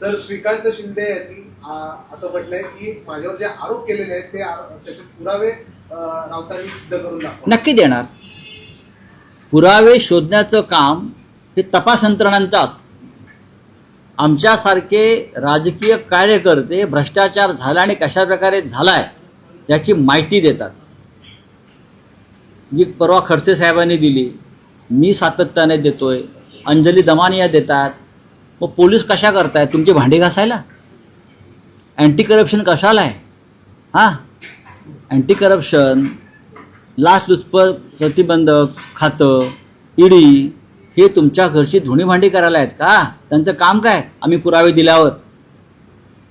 Sir Shrikant Shinde यांनी असं म्हटलंय की माझ्यावर जे आरोप केलेले आहेत ते आरो- त्याचे पुरावे अ, राऊतांनी सिद्ध करून दाखवा. नक्की देणार. पुरावे शोधण्याचं काम हे तपास यंत्रणांचं असतं. आमच्यासारखे राजकीय कार्यकर्ते भ्रष्टाचार झाला आणि कशा प्रकारे झालाय याची माहिती देतात. जी परवा खडसे साहेबांनी दिली मी सातत्याने देतोय. अंजली दमानिया देतात. मग पोलीस कशा करतायत तुमची भांडी घासायला? अँटी करप्शन कशाला आहे? हां? अँटी करप्शन लाचलुचपत प्रतिबंधक खातं ईडी हे तुमच्या घरची धुणी भांडी करायला आहेत का? त्यांचं काम काय? आम्ही पुरावे दिल्यावर.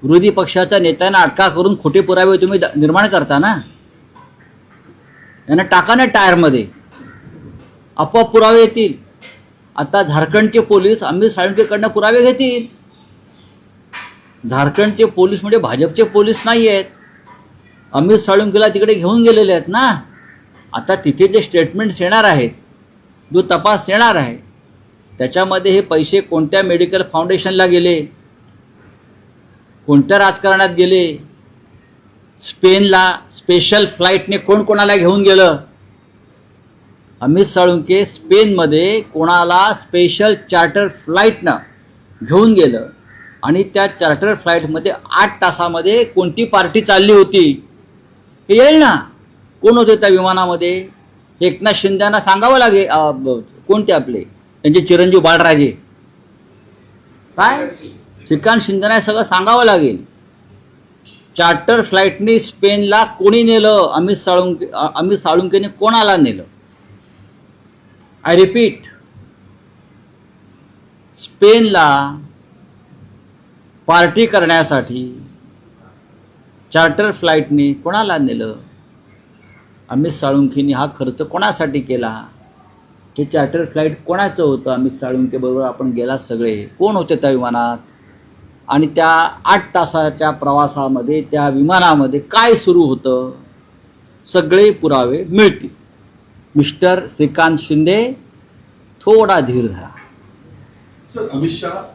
विरोधी पक्षाच्या नेत्यांना अटका करून खोटे पुरावे तुम्ही निर्माण करता ना? यांना टाका ना टायरमध्ये. आपोआप पुरावे येतील. आता झारखंडचे पोलीस अमित साळुंकेकडनं पुरावे घेतील. झारखंडचे पोलीस म्हणजे भाजपचे पोलीस नाही आहेत अमित साळुंकेला तिकडे घेऊन गेलेले आहेत ना. आता तिथे जे स्टेटमेंट्स येणार आहेत जो तपास येणार आहे त्याच्यामध्ये हे पैसे कोणत्या मेडिकल फाउंडेशनला गेले कोणत्या राजकारणात गेले स्पेनला स्पेशल फ्लाईटने कोण कोणाला घेऊन गेलं अमित साळुंके स्पेनमध्ये कोणाला स्पेशल चार्टर फ्लाईटनं घेऊन गेलं? आणि त्या चार्टर फ्लाईटमध्ये आठ तासामध्ये कोणती पार्टी चालली होती? हे येईल ना? कोण होते त्या विमानामध्ये? एकनाथ शिंदेना सांगावं लागेल कोणते आपले? त्यांचे चिरंजीव बाळराजे. काय? श्रीकांत शिंदेना सगळं सांगावं लागेल. चार्टर फ्लाईटनी स्पेनला कोणी नेलं? अमित साळुंके अमित साळुंकेने कोणाला नेलं? आय रिपीट स्पेनला पार्टी करण्यासाठी चार्टर फ्लाईटने कोणाला नेलं? अमित साळुंखेने हा खर्च कोणासाठी केला? हे चार्टर फ्लाईट कोणाचं होतं? अमित साळुंके बरोबर आपण गेला सगळे. कोण होते त्या विमानात? आणि त्या आठ तासाच्या प्रवासामध्ये त्या विमानामध्ये काय सुरू होतं? सगळे पुरावे मिळतील. मिस्टर श्रीकांत शिंदे थोडा धीर धरा. सर अमित शहा?